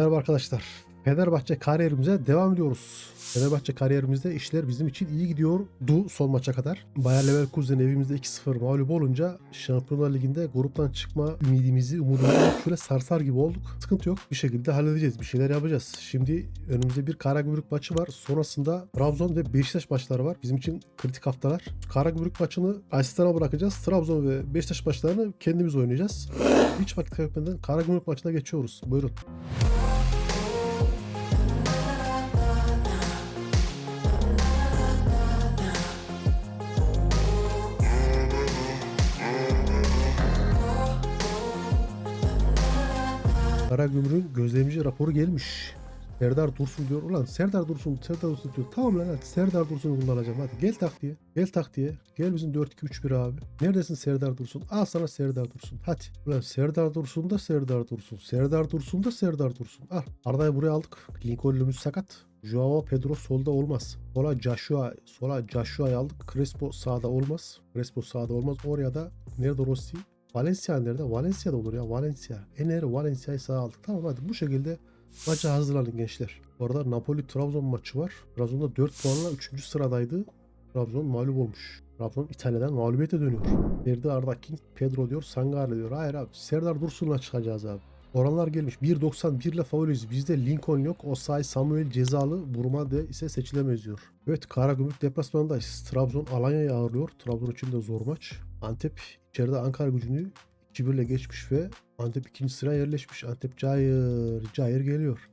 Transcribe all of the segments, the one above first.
Merhaba arkadaşlar. Fenerbahçe kariyerimize devam ediyoruz. Fenerbahçe kariyerimizde işler bizim için iyi gidiyordu son maça kadar. Bayer Leverkusen evimizde 2-0 mağlup olunca Şampiyonlar Ligi'nde gruptan çıkma ümidimizi, umudumuzu şöyle sarsar gibi olduk. Sıkıntı yok. Bir şekilde halledeceğiz. Bir şeyler yapacağız. Şimdi önümüzde bir Karagümrük maçı var. Sonrasında Trabzon ve Beşiktaş maçları var. Bizim için kritik haftalar. Karagümrük maçını asistana bırakacağız. Trabzon ve Beşiktaş maçlarını kendimiz oynayacağız. Hiç vakit kaybetmeden Karagümrük maçına geçiyoruz. Buyurun. Karagümrük'ün gözlemci raporu gelmiş. Serdar Dursun diyor. Ulan Serdar Dursun, Serdar Dursun diyor. Tamam lan hadi Serdar Dursun'u kullanacağım. Hadi gel taktiğe. Gel taktiğe. Gel bizim 4-2-3-1 abi. Neredesin Serdar Dursun? Al sana Serdar Dursun. Hadi. Ulan Serdar Dursun da Serdar Dursun. Serdar Dursun da Serdar Dursun. Al. Arda'yı buraya aldık. Lincoln'ümüz sakat. Joao Pedro solda olmaz. Sola Joshua, sola Joshua'yı aldık. Crespo sağda olmaz. Crespo sağda olmaz. Oraya da nerede Rossi? Valencia nerede? Valencia'da olur ya. Valencia. Ener Valencia'yı sağa aldık. Tamam hadi bu şekilde maça hazırlanın gençler. Bu arada Napoli-Trabzon maçı var. Trabzon'da 4 puanla 3. sıradaydı. Trabzon mağlup olmuş. Trabzon İtalya'dan mağlubiyete dönüyor. Ferdi Arda King Pedro diyor. Sangare diyor. Hayır abi. Serdar Dursun'la çıkacağız abi. Oranlar gelmiş. 1.91 ile favoriyiz. Bizde Lincoln yok. Osay Samuel cezalı. Buruma de ise seçilemez diyor. Evet Karagümrük deplasmanındayız. Trabzon Alanya'yı ağırlıyor. Trabzon için de zor maç. Antep içeride Ankara gücünü 2-1 ile geçmiş ve Antep ikinci sıraya yerleşmiş. Antep Cayır, Cayır geliyor.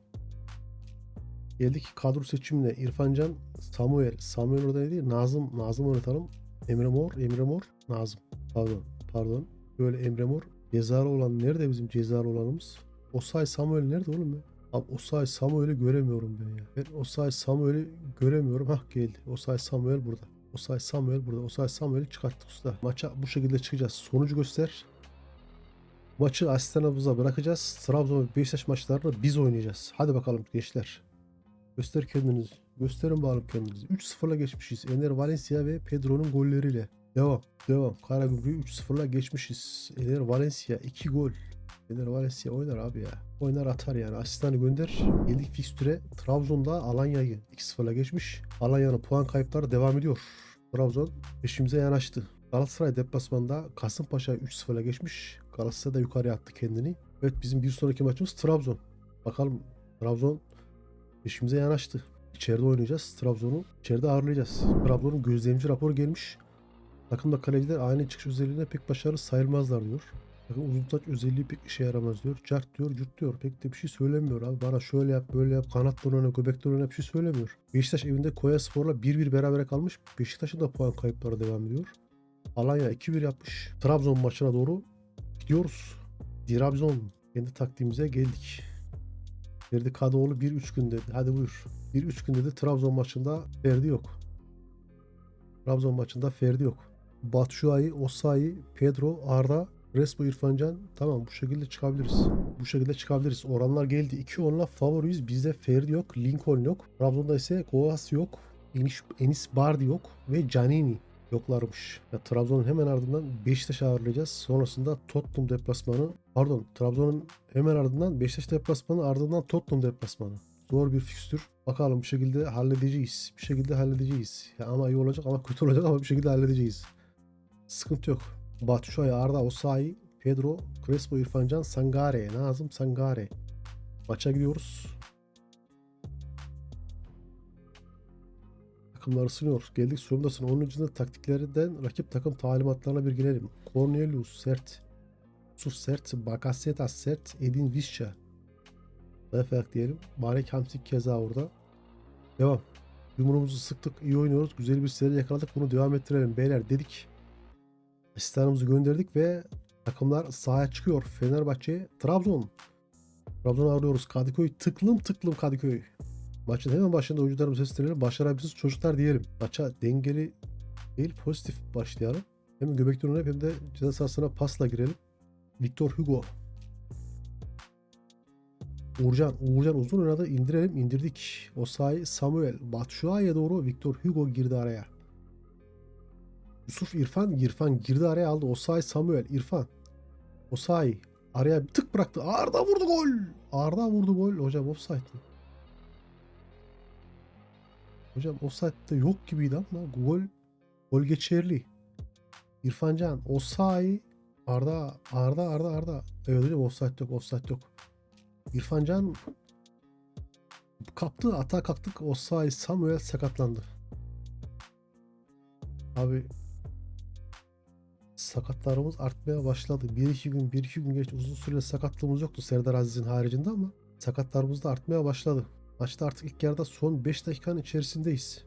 Geldik kadro seçimine. İrfancan, Samuel. Samuel orada değil. Nazım, Nazım oynatalım. Emre Mor, Emre Mor, Nazım. Pardon, pardon. Böyle Emre Mor. Cezalı olan nerede bizim cezalı olanımız? Osay Samuel nerede oğlum ya? Abi Osay Samuel'i göremiyorum ben ya. Ben Osay Samuel'i göremiyorum. Hah geldi. Osay Samuel burada. Osay Samuel burada. Osay Samuel'i çıkarttık usta. Maça bu şekilde çıkacağız. Sonucu göster. Maçı asistanımıza bırakacağız. Trabzon ve Beşiktaş maçlarını biz oynayacağız. Hadi bakalım gençler. Göster kendinizi. Gösterin bakalım kendinizi. 3-0'la geçmişiz. Ener Valencia ve Pedro'nun golleriyle. Devam. Devam. Karagümrük'ü 3-0'la geçmişiz. Ener Valencia 2 gol. Ener Valencia oynar abi ya. Oynar atar yani. Asistanı gönder. Geldik fikstüre. Trabzon'da Alanya'yı 2-0'la geçmiş. Alanya'nın puan kayıpları devam ediyor. Trabzon peşimize yanaştı. Galatasaray deplasmanda Kasımpaşa 3-0'la geçmiş. Galatasaray da yukarıya attı kendini. Evet bizim bir sonraki maçımız Trabzon. Bakalım Trabzon peşimize yanaştı. İçeride oynayacağız Trabzon'u. İçeride ağırlayacağız. Trabzon'un gözlemci raporu gelmiş. Takımda kaleciler aynı çıkış özelliğine pek başarılı sayılmazlar diyor. Takım uzun taç özelliği pek işe yaramaz diyor. Cart diyor, cürt diyor. Pek de bir şey söylemiyor abi. Bana şöyle yap, böyle yap, kanattan oyna, göbekten oyna bir şey söylemiyor. Beşiktaş evinde Konya Spor'la 1-1 berabere kalmış. Beşiktaş'ın da puan kayıpları devam ediyor. Alanya 2-1 yapmış. Trabzon maçına doğru gidiyoruz. Trabzon. Kendi taktiğimize geldik. Ferdi Kadıoğlu 1-3 gün dedi. Hadi buyur. 1-3 gün dedi. Trabzon maçında Ferdi yok. Trabzon maçında Ferdi yok. Batshuayi, Osayi, Pedro, Arda, Respo, İrfancan. Tamam bu şekilde çıkabiliriz. Bu şekilde çıkabiliriz. Oranlar geldi. 2 onla favoriyiz. Bizde Ferdi yok. Lincoln yok. Trabzon'da ise Koas yok. Enis, Enis Bardi yok. Ve Canini yoklarmış. Ya, Trabzon'un hemen ardından Beşiktaş ağırlayacağız. Sonrasında Tottenham deplasmanı. Pardon Trabzon'un hemen ardından Beşiktaş deplasmanı ardından Tottenham deplasmanı. Zor bir fikstür. Bakalım bir şekilde halledeceğiz. Bir şekilde halledeceğiz. Ya ama iyi olacak ama kötü olacak ama bir şekilde halledeceğiz. Sıkıntı yok. Batshuayi, Arda, Osayi, Pedro, Crespo, İrfancan, Sangare, Nazım, Sangare. Maça gidiyoruz. Takımlar ısınıyor. Geldik için de taktiklerinden rakip takım talimatlarına bir girelim. Cornelius sert. Yusuf sert. Bakasetas sert. Edin Visca. Zayıf diyelim. Marek Hamsik keza orada. Devam. Yumruğumuzu sıktık. iyi oynuyoruz. Güzel bir seri yakaladık. Bunu devam ettirelim beyler dedik. Asistanımızı gönderdik ve takımlar sahaya çıkıyor. Fenerbahçe, Trabzon. Trabzon'u arıyoruz. Kadıköy tıklım tıklım Kadıköy. Maçın hemen başında oyuncularımızı seslenelim. Başarabilirsiniz çocuklar diyelim. Maça dengeli değil pozitif başlayalım. Hem göbekten oynayıp hem de ceza sahasına pasla girelim. Victor Hugo. Uğurcan. Uğurcan uzun oynadı. indirelim. indirdik. Osayi Samuel. Batshuayi'ye doğru Victor Hugo girdi araya. Yusuf İrfan. İrfan girdi araya aldı. Osayi Samuel. İrfan. Osayi. Araya bir tık bıraktı. Arda vurdu gol. Arda vurdu gol. Hocam offside mi? Hocam offside'de yok gibiydi ama gol gol geçerli. İrfan Can, Osayi, Arda, Arda, Arda, Arda. Evet hocam offside yok, offside yok. İrfan Can kaptı, atağa kalktık. Osayi, Samuel sakatlandı. Abi sakatlarımız artmaya başladı. 1-2 gün, 1-2 gün geçti. Uzun süre sakatlığımız yoktu Serdar Aziz'in haricinde ama sakatlarımız da artmaya başladı. Maçta artık ilk yarıda son 5 dakikanın içerisindeyiz.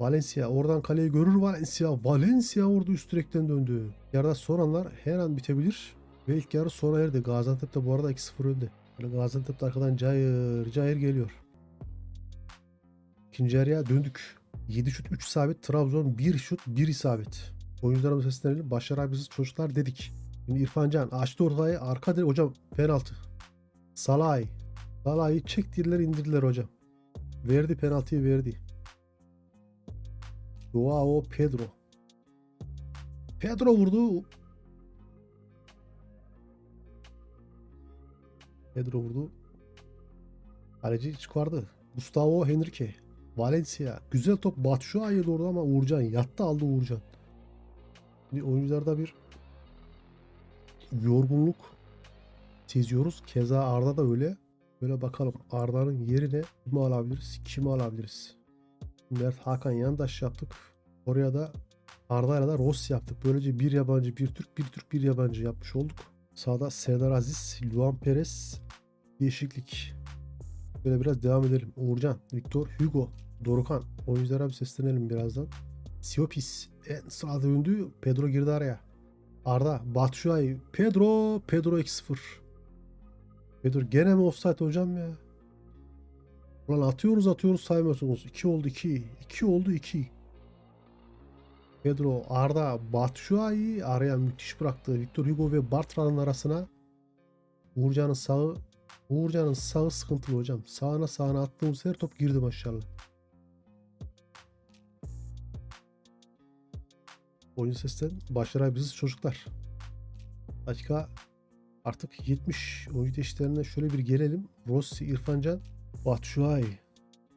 Valencia oradan kaleyi görür Valencia. Valencia orada üst direkten döndü. Yarıda son anlar her an bitebilir. Ve ilk yarı sona erdi. Gaziantep de bu arada 2-0 önde. Böyle Gaziantep de arkadan cayır cayır geliyor. İkinci yarıya döndük. 7 şut 3 isabet. Trabzon 1 şut 1 isabet. Oyuncularımız seslenelim. Başarabiliriz çocuklar dedik. Şimdi İrfan Can açtı ortayı. Arka direk hocam penaltı. Salay. Salah'ı çektiler indirdiler hocam. Verdi penaltıyı verdi. Joao Pedro. Pedro vurdu. Pedro vurdu. Kaleci çıkardı. Gustavo Henrique. Valencia. Güzel top Batshuayi'ye doğru ama Uğurcan yattı aldı Uğurcan. Şimdi oyuncularda bir yorgunluk seziyoruz. Keza Arda da öyle. Böyle bakalım Arda'nın yerine kimi alabiliriz? Kimi alabiliriz? Mert Hakan Yandaş yaptık. Oraya da Arda'yla da Rossi yaptık. Böylece bir yabancı, bir Türk, bir Türk, bir yabancı yapmış olduk. Sağda Serdar Aziz, Luan Perez değişiklik. Böyle biraz devam edelim. Uğurcan, Victor, Hugo, Dorukan. Oyunculara bir seslenelim birazdan. Siopis en sağda döndü. Pedro girdi araya. Arda, Batshuayi, Pedro, Pedro 2-0. Pedro gene mi offside hocam ya? Ulan atıyoruz atıyoruz saymıyorsunuz. 2 oldu 2. 2 oldu 2. Pedro, Arda, Batshuayi araya müthiş bıraktı. Victor Hugo ve Bartra'nın arasına Uğurcan'ın sağı Uğurcan'ın sağı sıkıntılı hocam. Sağına sağına attığımız her top girdi maşallah. Oyun sesten başarabiliriz çocuklar. Dakika artık 70 oyuncu eşitlerine şöyle bir gelelim. Rossi, İrfancan, Batshuayi.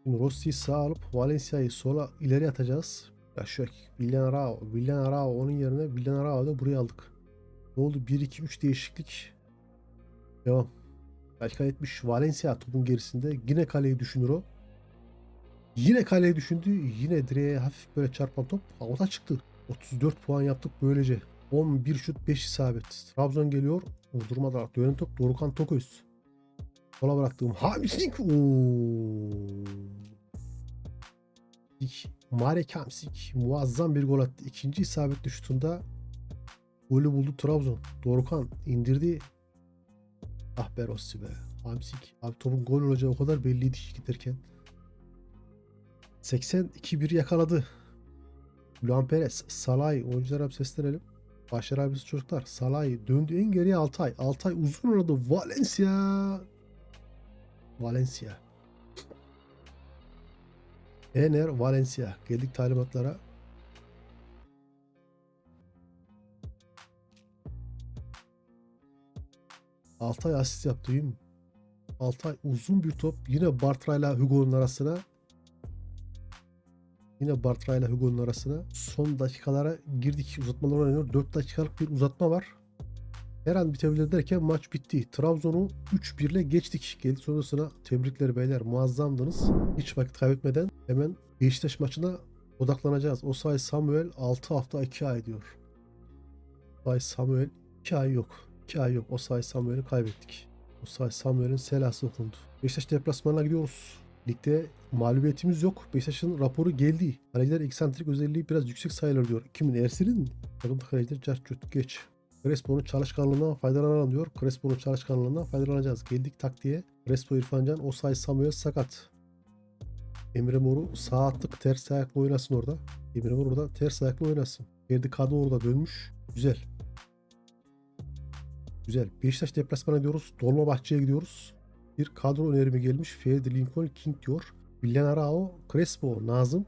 Şimdi Rossi'yi sağ alıp Valencia'yı sola ileri atacağız. Ya şu Villanarao, Villanarao onun yerine Villanarao'yu da buraya aldık. Ne oldu? 1-2-3 değişiklik. Devam. Dakika 70 Valencia topun gerisinde. Yine kaleyi düşünür o. Yine kaleyi düşündü. Yine direğe hafif böyle çarpan top. Havada çıktı. 34 puan yaptık böylece. 11 şut 5 isabet. Trabzon geliyor. Vurdurmadan dönen top Dorukan Toköz. Sola bıraktığım Hamsik. Marek Hamsik muazzam bir gol attı. İkinci isabetli şutunda golü buldu Trabzon. Dorukan indirdi. Ah be Rossi be. Hamsik. Abi topun gol olacağı o kadar belliydi ki giderken. 82-1 yakaladı. Luan Perez, Salay oyunculara bir seslenelim. Başarabiliriz çocuklar. Salay döndü en geriye Altay. Altay uzun oynadı. Valencia. Valencia. Ener Valencia. Geldik talimatlara. Altay asist yaptı değil mi? Altay uzun bir top. Yine Bartra ile Hugo'nun arasına. Yine Bartra ile Hugo'nun arasına. Son dakikalara girdik. Uzatmalar oynanıyor. 4 dakikalık bir uzatma var. Her an bitebilir derken maç bitti. Trabzon'u 3-1 ile geçtik. Geldi sonrasına tebrikler beyler. Muazzamdınız. Hiç vakit kaybetmeden hemen Beşiktaş maçına odaklanacağız. Osay Samuel 6 hafta 2 ay diyor. Osay Samuel 2 ay yok. 2 ay yok. Osay Samuel'i kaybettik. Osay Samuel'in selası okundu. Beşiktaş deplasmanına gidiyoruz. Ligde mağlubiyetimiz yok. Beşiktaş'ın raporu geldi. Kaleciler eksantrik özelliği biraz yüksek sayılır diyor. Kimin? Ersin'in mi? Takımda kaleciler cart geç. Crespo'nun çalışkanlığından faydalanalım diyor. Crespo'nun çalışkanlığından faydalanacağız. Geldik taktiğe. Crespo İrfancan, Osay Samuel sakat. Emre Mor'u sağ attık ters ayakla oynasın orada. Emre Mor orada ters ayakla oynasın. Ferdi Kadı orada dönmüş. Güzel. Güzel. Beşiktaş deplasmana gidiyoruz. Dolmabahçe'ye gidiyoruz. Bir kadro önerimi gelmiş. Ferdi Lincoln King diyor. Villan Arao, Crespo, Nazım.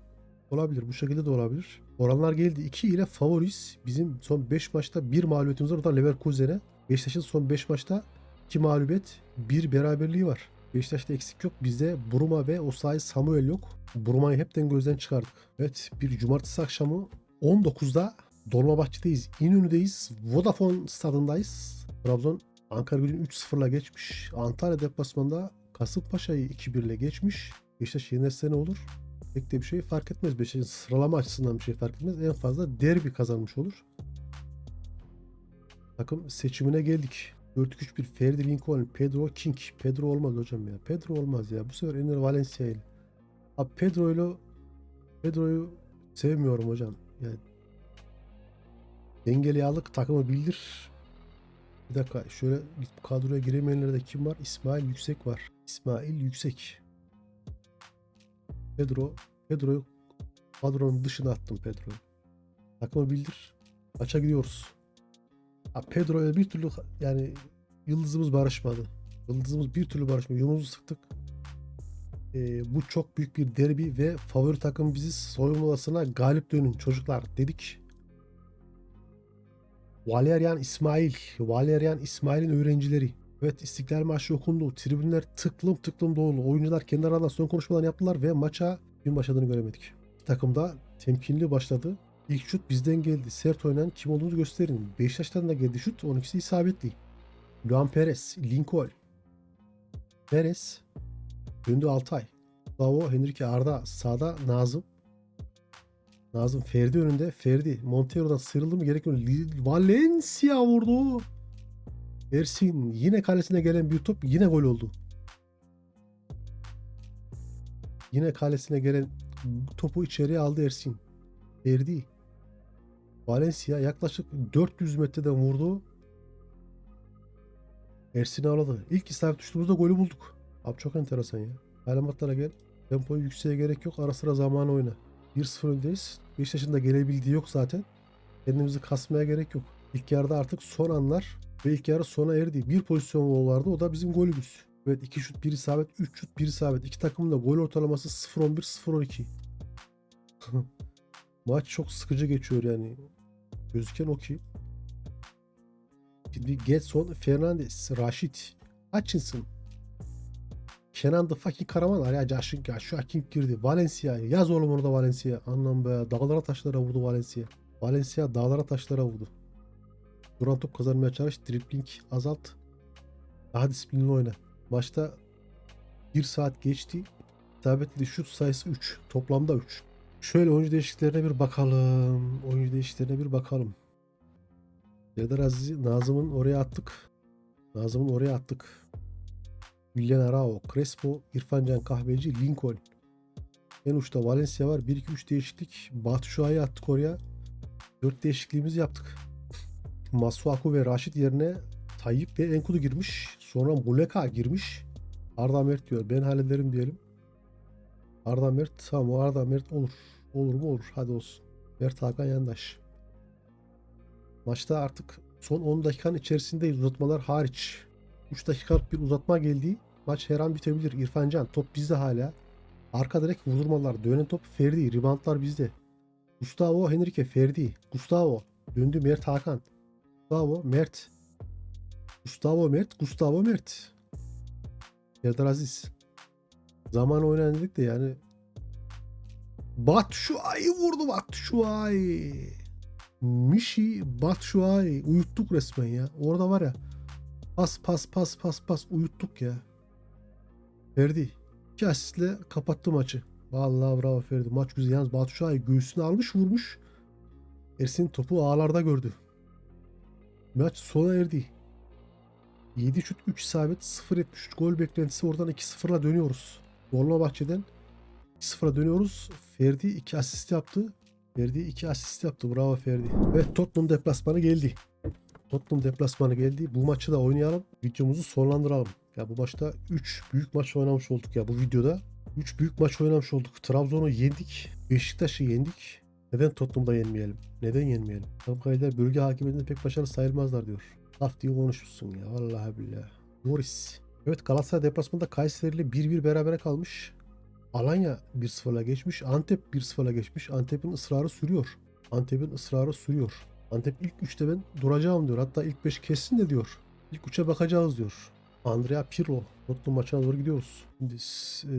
Olabilir. Bu şekilde de olabilir. Oranlar geldi. 2 ile favoriyiz. Bizim son 5 maçta 1 mağlubiyetimiz var. O da Leverkusen'e. Beşiktaş'ın son 5 maçta 2 mağlubiyet, 1 beraberliği var. Beşiktaş'ta eksik yok. Bizde Buruma ve Osayi Samuel yok. Buruma'yı hepten gözden çıkardık. Evet bir cumartesi akşamı 19'da Dolmabahçe'deyiz. İnönü'deyiz. Vodafone stadındayız. Trabzon Ankara gücünü 3-0'la geçmiş. Antalya deplasmanında Kasımpaşa'yı 2-1 ile geçmiş. Beşiktaş yenilse ne olur? Pek de bir şey fark etmez. Beşiktaş'ın sıralama açısından bir şey fark etmez. En fazla derbi kazanmış olur. Takım seçimine geldik. 4-2-3-1 Ferdi Lincoln, Pedro King. Pedro olmaz hocam ya. Pedro olmaz ya. Bu sefer Ener Valencia ile. Abi Pedro ile Pedro'yu sevmiyorum hocam. Yani dengeli aldık takımı bildir. Bir dakika şöyle kadroya giremeyenlerde kim var? İsmail Yüksek var. İsmail Yüksek. Pedro. Pedro'yu kadronun dışına attım Pedro'yu. Takımı bildir. Maça gidiyoruz. Ha, Pedro'ya bir türlü yani yıldızımız barışmadı. Yıldızımız bir türlü barışmadı. Yolumuzu sıktık. Ee, bu çok büyük bir derbi ve favori takım bizi soyunma galip dönün çocuklar dedik. Valerian İsmail, Valerian İsmail'in öğrencileri. Evet İstiklal Marşı okundu. Tribünler tıklım tıklım dolu. Oyuncular kendi aralarında son konuşmalar yaptılar ve maça gün başladığını göremedik. Takımda temkinli başladı. İlk şut bizden geldi. Sert oynayan kim olduğunu gösterin. Beşiktaş'tan da geldi şut. 12'si isabetli. Luan Perez, Lincoln. Perez. Döndü Altay. Bravo Henrique Arda. Sağda Nazım. Nazım Ferdi önünde. Ferdi Montero'dan sıyrıldı mı gerekmiyor. Li- Valencia vurdu. Ersin yine kalesine gelen bir top yine gol oldu. Yine kalesine gelen topu içeriye aldı Ersin. Ferdi. Valencia yaklaşık 400 metreden vurdu. Ersin ağladı. İlk isabet düştüğümüzde golü bulduk. Abi çok enteresan ya. Talimatlara gel. Tempoyu yükseğe gerek yok. Ara sıra zamanı oyna. 1-0 öndeyiz. Beşiktaş'ın da gelebildiği yok zaten. Kendimizi kasmaya gerek yok. İlk yarıda artık son anlar ve ilk yarı sona erdi. Bir pozisyon vardı o da bizim golümüz. Evet 2 şut 1 isabet, 3 şut 1 isabet. İki takımın da gol ortalaması 0-11 0-12. Maç çok sıkıcı geçiyor yani. Gözüken o ki. Şimdi Getson, Fernandes, Rashid, Hutchinson, Kenan the fucking Karaman ya Caşın ya şu kim girdi. Valencia yaz oğlum orada Valencia. Anlam be dağlara taşlara vurdu Valencia. Valencia dağlara taşlara vurdu. Duran top kazanmaya çalış dribbling azalt. Daha disiplinli oyna. Maçta 1 saat geçti. İsabetli şut sayısı 3 toplamda 3 şöyle oyuncu değişikliklerine bir bakalım. Oyuncu değişikliklerine bir bakalım. Serdar Aziz'i Nazım'ın oraya attık. Nazım'ın oraya attık Willian Arao, Crespo, İrfancan Kahveci, Lincoln. En uçta Valencia var. 1-2-3 değişiklik. Batshuayi'yi attık oraya. 4 değişikliğimizi yaptık. Masuaku ve Raşit yerine Tayyip ve Enkudu girmiş. Sonra Muleka girmiş. Arda Mert diyor. Ben hallederim diyelim. Arda Mert tamam Arda Mert olur. Olur mu olur. Hadi olsun. Mert Hakan Yandaş. Maçta artık son 10 dakikanın içerisinde uzatmalar hariç 3 dakikalık bir uzatma geldi. Maç her an bitebilir. İrfan Can top bizde hala. Arka direkt vurmalar. Dönen top Ferdi. Ribantlar bizde. Gustavo Henrique Ferdi. Gustavo. Döndü Mert Hakan. Gustavo Mert. Gustavo Mert. Gustavo Mert. Serdar Aziz. Zaman oynayan dedik de yani Batshuayi vurdu Batshuayi. Mişi Batshuayi. Uyuttuk resmen ya. Orada var ya Pas pas pas pas pas uyuttuk ya. Ferdi. İki asistle kapattı maçı. Vallahi bravo Ferdi. Maç güzel. Yalnız Batu Şahin göğsünü almış vurmuş. Ersin topu ağlarda gördü. Maç sona erdi. 7 şut 3 isabet 0.73 gol beklentisi oradan 2-0'la dönüyoruz. Dolmabahçe'den 2-0'a dönüyoruz. Ferdi 2 asist yaptı. Ferdi 2 asist yaptı. Bravo Ferdi. Evet Tottenham deplasmanı geldi. Tottenham deplasmanı geldi. Bu maçı da oynayalım. Videomuzu sonlandıralım. Ya bu maçta 3 büyük maç oynamış olduk ya bu videoda. 3 büyük maç oynamış olduk. Trabzon'u yendik. Beşiktaş'ı yendik. Neden Tottenham'da yenmeyelim? Neden yenmeyelim? Kampanya'da bölge hakimiyetinde pek başarılı sayılmazlar diyor. Laf diye konuşursun ya. Vallahi billahi. Norris. Evet Galatasaray deplasmanında Kayseri ile 1-1 berabere kalmış. Alanya 1-0'la geçmiş. Antep 1-0'la geçmiş. Antep'in ısrarı sürüyor. Antep'in ısrarı sürüyor. Antep ilk 3'te ben duracağım diyor. Hatta ilk 5 kessin de diyor. İlk 3'e bakacağız diyor. Andrea Pirlo. Tottenham maçına doğru gidiyoruz. S- e,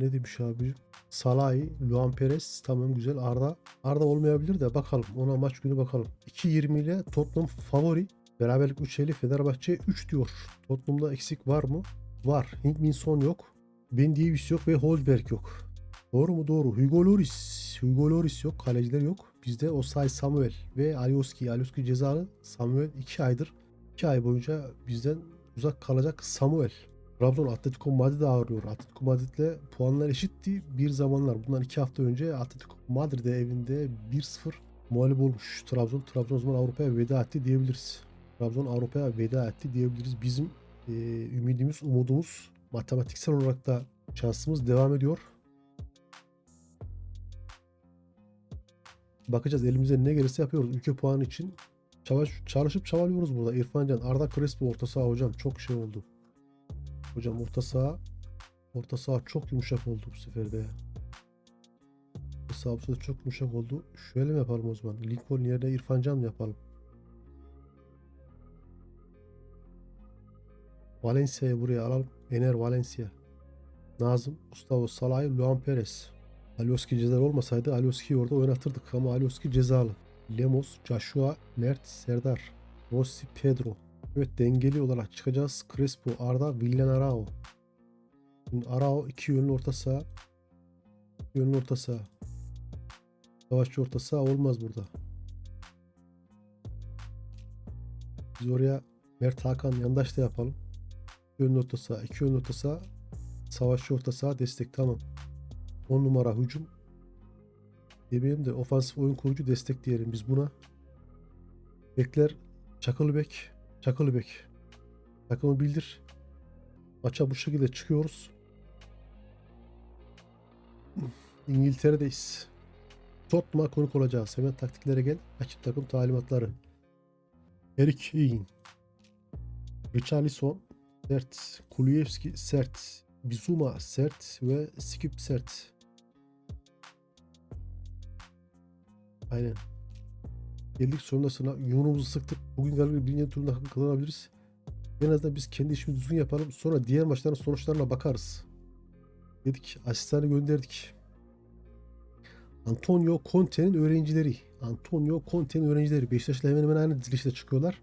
ne demiş abi? Salahi, Luan Perez tamam güzel. Arda Arda olmayabilir de bakalım. Ona maç günü bakalım. 2.20 ile Tottenham favori. Beraberlik 3.50 Fenerbahçe 3 diyor. Tottenham'da eksik var mı? Var. Hink Son yok. Ben Davis yok ve Holberg yok. Doğru mu? Doğru. Hugo Lloris. Hugo Lloris yok. Kaleciler yok. Bizde Osay Samuel ve Alioski. Alioski cezalı. Samuel 2 aydır. 2 ay boyunca bizden uzak kalacak Samuel. Trabzon Atletico Madrid'i ağırlıyor. Atletico Madrid'le puanlar eşitti bir zamanlar. Bundan 2 hafta önce Atletico Madrid'e evinde 1-0 mağlup olmuş. Trabzon, Trabzon o zaman Avrupa'ya veda etti diyebiliriz. Trabzon Avrupa'ya veda etti diyebiliriz. Bizim e, ümidimiz, umudumuz matematiksel olarak da şansımız devam ediyor. Bakacağız elimize ne gelirse yapıyoruz ülke puanı için. Çavaş, çalışıp çabalıyoruz burada. İrfan Can, Arda Crespo orta saha hocam çok şey oldu. Hocam orta saha orta saha çok yumuşak oldu bu sefer de. Orta saha çok yumuşak oldu. Şöyle mi yapalım o zaman? Lincoln yerine İrfan Can mı yapalım? Valencia'yı buraya alalım. Ener Valencia. Nazım, Gustavo Salay, Luan Perez. Alioski cezalı olmasaydı Alioski'yi orada oynatırdık ama Alioski cezalı. Lemos, Joshua, Mert, Serdar, Rossi, Pedro. Evet dengeli olarak çıkacağız. Crespo, Arda, Villan Arao. Şimdi Arao iki yönlü orta saha. Yönlü orta saha. Savaşçı orta saha olmaz burada. Biz oraya Mert Hakan yandaş da yapalım. Yönlü orta saha. iki yönlü orta saha. Savaşçı orta saha destek tamam. 10 numara hücum. Demeyelim de ofansif oyun kurucu destek diyelim biz buna. Bekler Çakılıbek. Çakılıbek. Takımı bildir. Maça bu şekilde çıkıyoruz. İngiltere'deyiz. Tottenham'a konuk olacağız. Hemen taktiklere gel. Açık takım talimatları. Erik Kane. Richarlison sert. Kuluyevski sert. Bizuma sert ve Skip sert. Aynen. Geldik sonrasına yumruğumuzu sıktık. Bugün galiba birinci turunda hakkı kazanabiliriz. En azından biz kendi işimizi düzgün yapalım. Sonra diğer maçların sonuçlarına bakarız. Dedik asistanı gönderdik. Antonio Conte'nin öğrencileri. Antonio Conte'nin öğrencileri. Beşiktaş'la hemen hemen aynı dizilişte çıkıyorlar.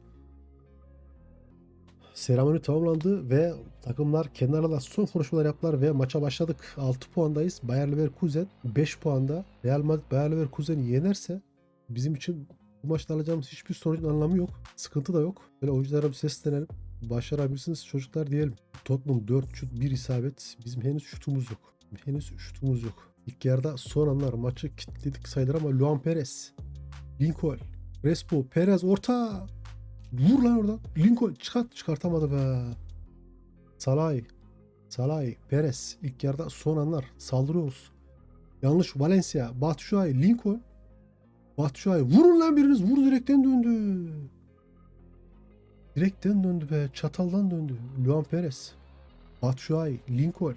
Seremoni tamamlandı ve takımlar kenarla son konuşmalar yaptılar ve maça başladık. 6 puandayız. Bayer Leverkusen 5 puanda. Real Madrid Bayer Leverkusen'i yenerse bizim için bu maçta alacağımız hiçbir sonucun anlamı yok. Sıkıntı da yok. Böyle oyunculara bir seslenelim. Başarabilirsiniz çocuklar diyelim. Tottenham 4 şut 1 isabet. Bizim henüz şutumuz yok. Henüz şutumuz yok. İlk yarıda son anlar maçı kilitledik sayılır ama Luan Perez, Lincoln, Crespo, Perez orta. Vur lan oradan. Lincoln çıkart çıkartamadı be. Salay. Salay. Perez. İlk yarıda son anlar. Saldırıyoruz. Yanlış Valencia. Batshuayi. Lincoln. Batshuayi. Vurun lan biriniz. Vur direkten döndü. Direkten döndü be. Çataldan döndü. Luan Perez. Batshuayi. Lincoln.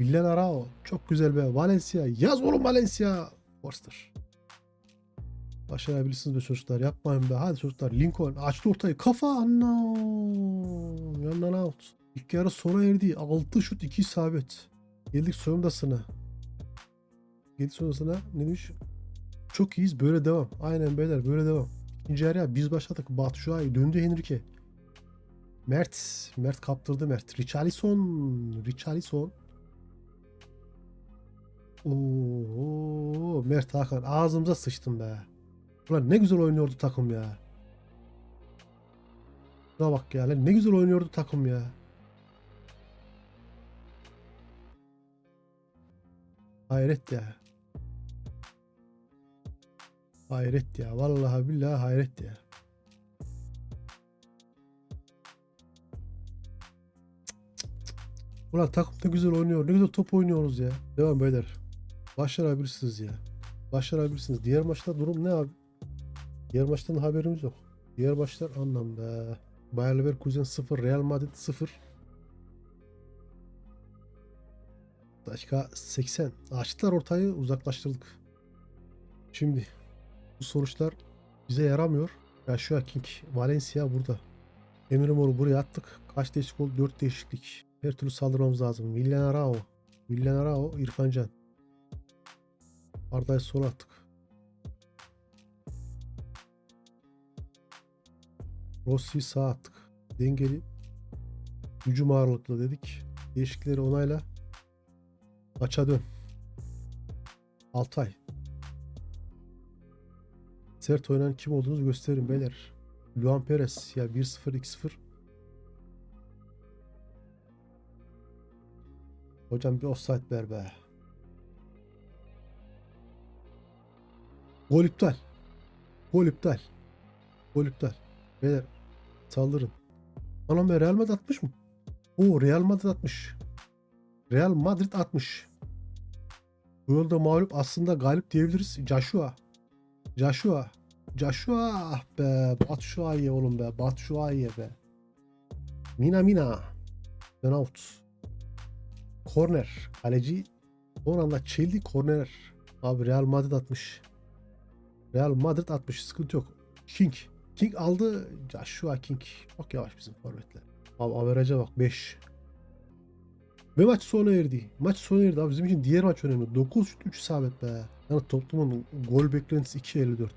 Villan. Çok güzel be. Valencia. Yaz oğlum Valencia. Forster. Başarabilirsiniz be çocuklar. Yapmayın be. Hadi çocuklar. Lincoln açtı ortayı. Kafa. Anna. Yandan out. İlk yarı sona erdi. 6 şut 2 isabet. Geldik sonrasına. Geldik sonrasına ne demiş? Çok iyiyiz. Böyle devam. Aynen beyler böyle devam. İkinci yarıya biz başladık. Batshuayi döndü Henrique. Mert. Mert kaptırdı Mert. Richarlison. Richarlison. Oo, Mert Hakan ağzımıza sıçtım be. Ulan ne güzel oynuyordu takım ya. Şuna bak ya lan ne güzel oynuyordu takım ya. Hayret ya. Hayret ya. Vallahi billahi hayret ya. Ulan takım ne güzel oynuyor. Ne güzel top oynuyoruz ya. Devam beyler. Başarabilirsiniz ya. Başarabilirsiniz. Diğer maçta durum ne abi? Diğer haberimiz yok. Diğer anlamda. Bayer Leverkusen 0, Real Madrid 0. Dakika 80. Açtılar ortayı uzaklaştırdık. Şimdi bu sonuçlar bize yaramıyor. Ya şu King Valencia burada. Emre Mor'u buraya attık. Kaç değişiklik oldu? 4 değişiklik. Her türlü saldırmamız lazım. Villan Arao. Villan Arao, İrfan Can. Arda'yı sola attık. Rossi'yi sağa attık. Dengeli. Hücum ağırlıklı dedik. Değişiklikleri onayla. Maça dön. Altay. Sert oynayan kim olduğunuzu gösterin beyler. Luan Perez ya 1-0 2-0. Hocam bir offside ver be. Gol iptal. Gol iptal. Gol iptal. Beyler saldırın. Anam be Real Madrid atmış mı? Oo Real Madrid atmış. Real Madrid atmış. Bu yolda mağlup aslında galip diyebiliriz. Joshua. Joshua. Joshua ah be. Batshuayi oğlum be. Batshuayi be. Mina Mina. Penaltı. Korner. Kaleci son anda çeldi korner. Abi Real Madrid atmış. Real Madrid atmış. Sıkıntı yok. King. King aldı. Joshua King. Çok yavaş bizim forvetler. Abi averaja bak 5. Ve maç sona erdi. Maç sona erdi abi. Bizim için diğer maç önemli. 9 şut 3 isabet be. Yani toplumun gol beklentisi 2.54.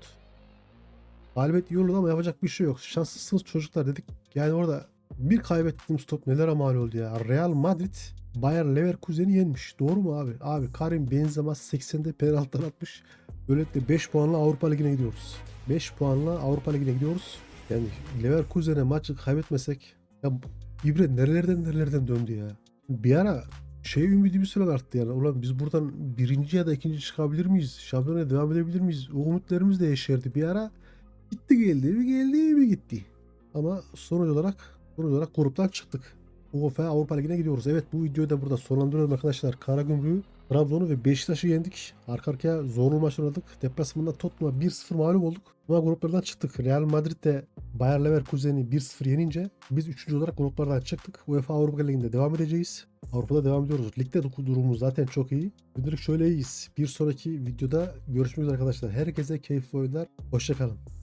Galibiyet iyi oldu ama yapacak bir şey yok. Şanslısınız çocuklar dedik. Yani orada bir kaybettiğimiz top nelere mal oldu ya. Real Madrid Bayer Leverkusen'i yenmiş. Doğru mu abi? Abi Karim Benzema 80'de penaltıdan atmış. Böylelikle 5 puanla Avrupa Ligi'ne gidiyoruz. 5 puanla Avrupa Ligi'ne gidiyoruz. Yani Leverkusen'e maçı kaybetmesek ya İbre nerelerden nerelerden döndü ya. Bir ara şey ümidi bir süre arttı yani. Ulan biz buradan birinci ya da ikinci çıkabilir miyiz? Şampiyona devam edebilir miyiz? O umutlarımız da yeşerdi. Bir ara gitti geldi mi geldi mi gitti. Ama sonuç olarak sonuç olarak gruptan çıktık. UEFA Avrupa Ligi'ne gidiyoruz. Evet bu videoyu da burada sonlandırıyorum arkadaşlar. Karagümrük'ü, Trabzon'u ve Beşiktaş'ı yendik. Arka arkaya zorlu maç oynadık. Deplasmanda Tottenham'a 1-0 mağlup olduk. Ama gruplardan çıktık. Real Madrid de Bayer Leverkusen'i 1-0 yenince biz 3. olarak gruplardan çıktık. UEFA Avrupa Ligi'nde devam edeceğiz. Avrupa'da devam ediyoruz. Ligde durumumuz zaten çok iyi. Şimdilik şöyle iyiyiz. Bir sonraki videoda görüşmek üzere arkadaşlar. Herkese keyifli oyunlar. Hoşçakalın.